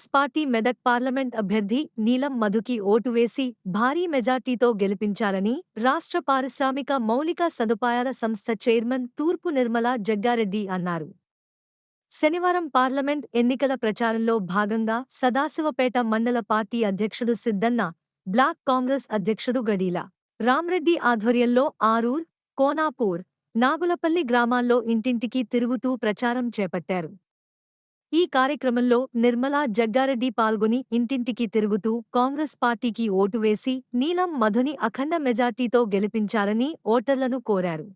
Congress party Medak parliament అభ్యర్థి నీలం మధుకి ఓటు వేసి భారీ మెజార్టీతో గెలిపించాలని రాష్ట్ర పారిశ్రామిక మౌలిక సదుపాయాల సంస్థ చైర్మన్ తూర్పు నిర్మల జగ్గారెడ్డి అన్నారు. శనివారం పార్లమెంట్ ఎన్నికల ప్రచారంలో భాగంగా సదాశివపేట మండల పార్టీ అధ్యక్షుడు సిద్దన్న బ్లాక్ కాంగ్రెస్ అధ్యక్షుడు గడీల రామ్రెడ్డి ఆధ్వర్యంలో ఆరూర్ కోనాపూర్ నాగులపల్లి గ్రామాల్లో ఇంటింటికి తిరుగుతూ ప్రచారం చేపట్టారు. ఈ కార్యక్రమంలో నిర్మలా జగ్గారెడ్డి పాల్గొని ఇంటింటికి తిరుగుతూ కాంగ్రెస్ పార్టీకి ఓటు వేసి నీలం మధుని అఖండ మెజార్టీతో గెలిపించాలని ఓటర్లను కోరారు.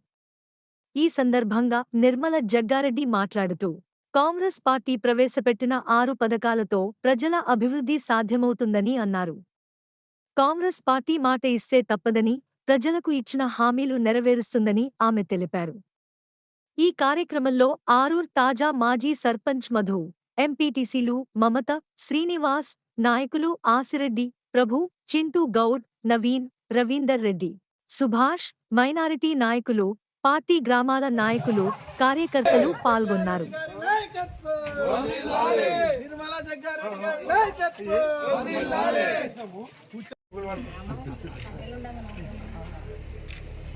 ఈ సందర్భంగా నిర్మల జగ్గారెడ్డి మాట్లాడుతూ కాంగ్రెస్ పార్టీ ప్రవేశపెట్టిన ఆరు పథకాలతో ప్రజల అభివృద్ధి సాధ్యమవుతుందని అన్నారు. కాంగ్రెస్ పార్టీ మాట ఇస్తే తప్పదని ప్రజలకు ఇచ్చిన హామీలు నెరవేరుస్తుందని ఆమె తెలిపారు. ఈ కార్యక్రమంలో ఆరూర్ తాజా మాజీ సర్పంచ్ మధు ఎంపీటీసీలు మమత శ్రీనివాస్ నాయకులు ఆసిరెడ్డి ప్రభు చింటూ గౌడ్ నవీన్ రవీందర్ రెడ్డి సుభాష్ మైనారిటీ నాయకులు పార్టీ గ్రామాల నాయకులు కార్యకర్తలు పాల్గొన్నారు నిర్మలా జగ్గారెడ్డి గారి నాయకత్వం ఆయన మనం ఏం తప్పు చేస్తున్నాం భయపడలేక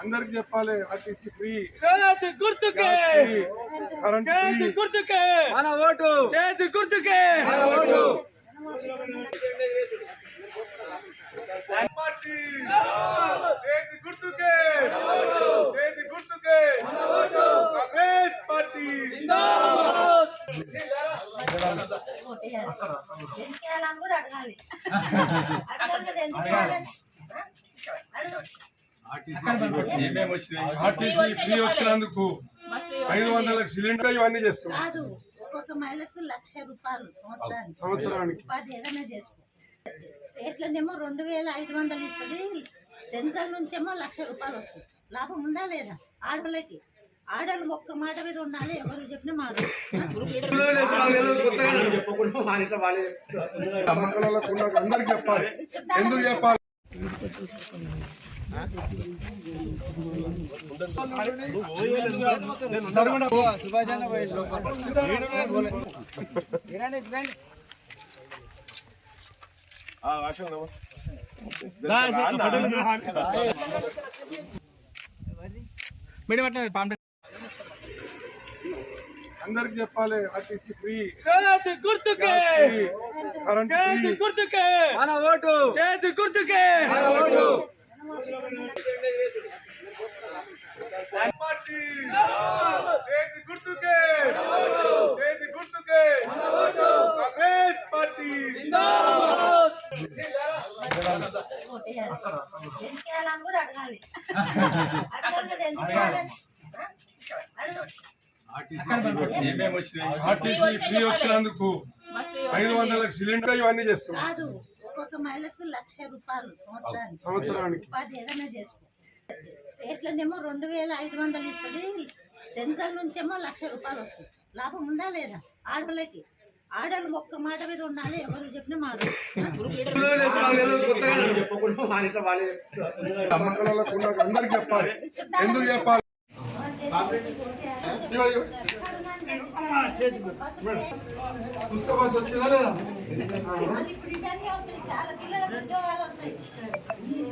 అందరికి చెప్పాలి ఆర్టీసీ ఫ్రీ చేతి గుర్తుకే! చేతి గుర్తుకే! మన ఓటు. చేతి గుర్తుకే! మన ఓటు. చేతి గుర్తుకే చేతి గుర్తుకే కాంగ్రెస్ పార్టీ ఎందుకు వేయాలని కూడా అడగాలి అడగాలి కదా ఎందుకు వేయాలని ఆ? అడుగు. ఏమేమి వచ్చినాయి ఆర్టీసీ ఫ్రీ వచ్చినందుకు ఐదు వందల సిలిండర్ ఇవన్నీ చేస్తాం. కాదు ఒక్కొక్క మహిళకు లక్ష రూపాయలు సంవత్సరానికి. ఉపాధి ఏదైనా చేసుకో. స్టేట్లోనేమో రెండు వేల ఐదు వందలు ఇస్తుంది సెంట్రల్ నుంచేమో లక్ష రూపాయలు వస్తుంది. లాభం ఉందా లేదా? ఆడలకి ఆడలు ఒక్క మాట మీద ఉండాలి ఎవరు చెప్పినా మారు. అందరికి చెప్పాలి ఎందుకు చెప్పాలి అందరికి చెప్పాలి. RTC free. చేతి గుర్తుకే. చేతి గుర్తుకే. మన ఓటు. చేతి గుర్తుకే. మన ఓటు. పార్టీ. చేతి గుర్తుకే. చేతి గుర్తుకే. Congress party. ఓటేయాలి. ఎందుకు వేయాలని కూడా అడగాలి అడగాలి ఏమేమి వచ్చినాయి? ఆర్టీసీ ఫ్రీ వచ్చినందుకు ఐదు వందల సిలిండర్ ఇవన్నీ చేస్తాం కాదు ఒక్కొక్క మహిళకు లక్ష రూపాయలు సంవత్సరానికి. సంవత్సరానికి. ఉపాధి ఏదైనా చేసుకో. స్టేట్లోనేమో రెండు వేల ఐదు వందలు ఇస్తుంది సెంట్రల్ నుంచేమో లక్ష రూపాయలు వస్తుంది. లాభం ఉందా లేదా? ఆడలకి ఆడలు ఒక్క మాట మీద ఉండాలి ఎవరు చెప్పినా మారు. అందరికి చెప్పాలి. ఎందుకు చెప్పాలి. పుస్తకాలు వచ్చిందా లేదా? చాలా పిల్లలకు ఉద్యోగాలు వస్తాయి.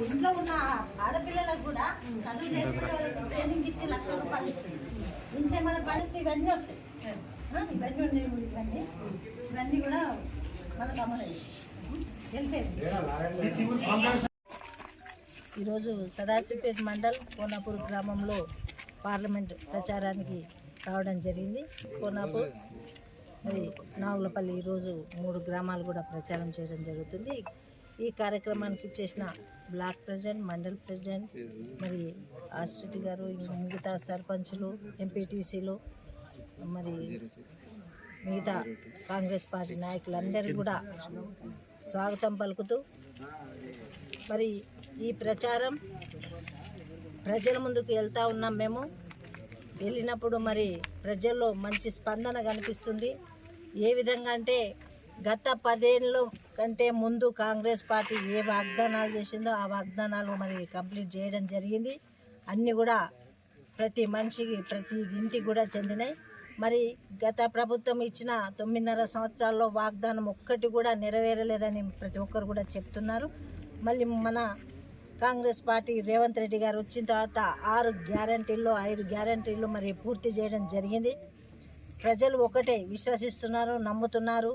ఇంట్లో ఉన్న ఆడపిల్లలకు కూడా చదువు ట్రైనింగ్ ఇచ్చి లక్ష రూపాయలు ఇస్తుంది పరిస్థితి ఇవన్నీ వస్తాయి. ఇవన్నీ ఉన్నాయి ఇవన్నీ. ఇవన్నీ కూడా మనకు ఈరోజు సదాశివపేట మండల్ కోనాపూర్ గ్రామంలో పార్లమెంట్ ప్రచారానికి రావడం జరిగింది. కోనాపు మరి నాగులపల్లి ఈరోజు మూడు గ్రామాలు కూడా ప్రచారం చేయడం జరుగుతుంది. ఈ కార్యక్రమానికి చేసిన బ్లాక్ ప్రెసిడెంట్ మండల్ ప్రెసిడెంట్ మరి ఆశ్రెడ్డి గారు మిగతా సర్పంచులు ఎంపీటీసీలు మరి మిగతా కాంగ్రెస్ పార్టీ నాయకులందరూ కూడా స్వాగతం పలుకుతూ మరి ఈ ప్రచారం ప్రజల ముందుకు వెళ్తూ ఉన్నాం మేము. వెళ్ళినప్పుడు మరి ప్రజల్లో మంచి స్పందన కనిపిస్తుంది. ఏ విధంగా అంటే గత పదేళ్ళ కంటే ముందు కాంగ్రెస్ పార్టీ ఏ వాగ్దానాలు చేసిందో ఆ వాగ్దానాలు మరి కంప్లీట్ చేయడం జరిగింది. అన్నీ కూడా ప్రతి మనిషికి ప్రతి ఇంటికి కూడా చెందినాయి. మరి గత ప్రభుత్వం ఇచ్చిన తొమ్మిదిన్నర సంవత్సరాల్లో వాగ్దానం ఒక్కటి కూడా నెరవేరలేదని ప్రతి ఒక్కరు కూడా చెప్తున్నారు. మళ్ళీ మన కాంగ్రెస్ పార్టీ రేవంత్ రెడ్డి గారు వచ్చిన తర్వాత ఆరు గ్యారంటీల్లో ఐదు గ్యారంటీలు మరి పూర్తి చేయడం జరిగింది. ప్రజలు ఒకటే విశ్వసిస్తున్నారు నమ్ముతున్నారు.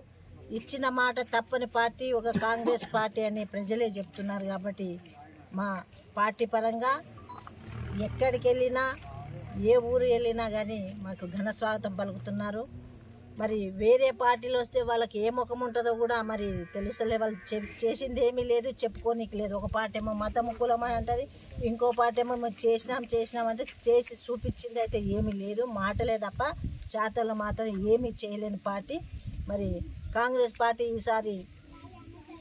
ఇచ్చిన మాట తప్పని పార్టీ ఒక కాంగ్రెస్ పార్టీ అని ప్రజలే చెప్తున్నారు కాబట్టి మా పార్టీ పరంగా ఎక్కడికి వెళ్ళినా ఏ ఊరు వెళ్ళినా కానీ మాకు ఘన స్వాగతం పలుకుతున్నారు. మరి వేరే పార్టీలు వస్తే వాళ్ళకి ఏ ముఖం ఉంటుందో కూడా మరి తెలుస్తలే. వాళ్ళు చేసింది ఏమీ లేదు చెప్పుకోనికి లేదు. ఒక పార్టీ ఏమో మతం కులం అని అంటది ఇంకో పార్టీ ఏమో చేసినాం చేసినాం అంటే చేసి చూపించింది అయితే ఏమీ లేదు. మాటలే తప్ప చేతలు మాత్రం ఏమీ చేయలేని పార్టీ. మరి కాంగ్రెస్ పార్టీ ఈసారి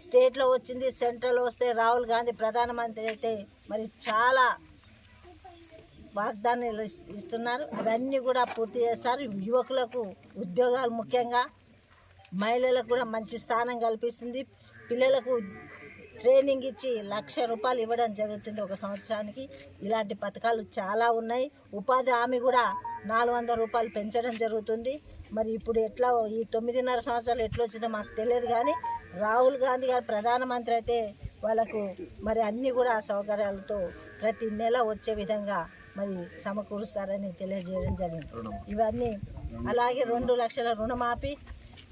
స్టేట్లో వచ్చింది సెంట్రల్ వస్తే రాహుల్ గాంధీ ప్రధానమంత్రి అయితే మరి చాలా వాగ్దానాలు ఇస్తున్నారు. అవన్నీ కూడా పూర్తి చేస్తారు. యువకులకు ఉద్యోగాలు ముఖ్యంగా మహిళలకు కూడా మంచి స్థానం కల్పిస్తుంది. పిల్లలకు ట్రైనింగ్ ఇచ్చి లక్ష రూపాయలు ఇవ్వడం జరుగుతుంది ఒక సంవత్సరానికి. ఇలాంటి పథకాలు చాలా ఉన్నాయి. ఉపాధి హామీ కూడా నాలుగు వందల రూపాయలు పెంచడం జరుగుతుంది. మరి ఇప్పుడు ఎట్లా ఈ తొమ్మిదిన్నర సంవత్సరాలు ఎట్లా వచ్చిందో మాకు తెలియదు కానీ రాహుల్ గాంధీ గారు ప్రధానమంత్రి అయితే వాళ్ళకు మరి అన్నీ కూడా సౌకర్యాలతో ప్రతి నెల వచ్చే విధంగా మరి సమకూరుస్తారని తెలియజేయడం జరిగింది. ఇవన్నీ అలాగే రెండు లక్షల రుణమాఫీ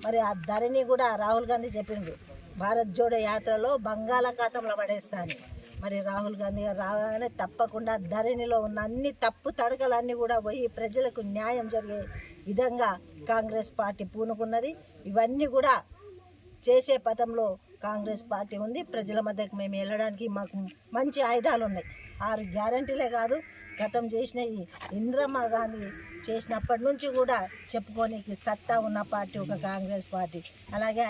మరి ఆ ధరని కూడా రాహుల్ గాంధీ చెప్పిండు. భారత్ జోడో యాత్రలో బంగాళాఖాతంలో పడేస్తాను. మరి రాహుల్ గాంధీ గారు రాగానే తప్పకుండా ధరణిలో ఉన్న అన్ని తప్పు తడకలన్నీ కూడా పోయి ప్రజలకు న్యాయం జరిగే విధంగా కాంగ్రెస్ పార్టీ పూనుకున్నది. ఇవన్నీ కూడా చేసే పథంలో కాంగ్రెస్ పార్టీ ఉంది. ప్రజల మధ్యకు మేము వెళ్ళడానికి మాకు మంచి ఆయుధాలు ఉన్నాయి. ఆరు గ్యారంటీలే కాదు గతం చేసిన ఈ ఇందిరమ్మ గాంధీ చేసినప్పటి నుంచి కూడా చెప్పుకోనికి సత్తా ఉన్న పార్టీ ఒక కాంగ్రెస్ పార్టీ. అలాగే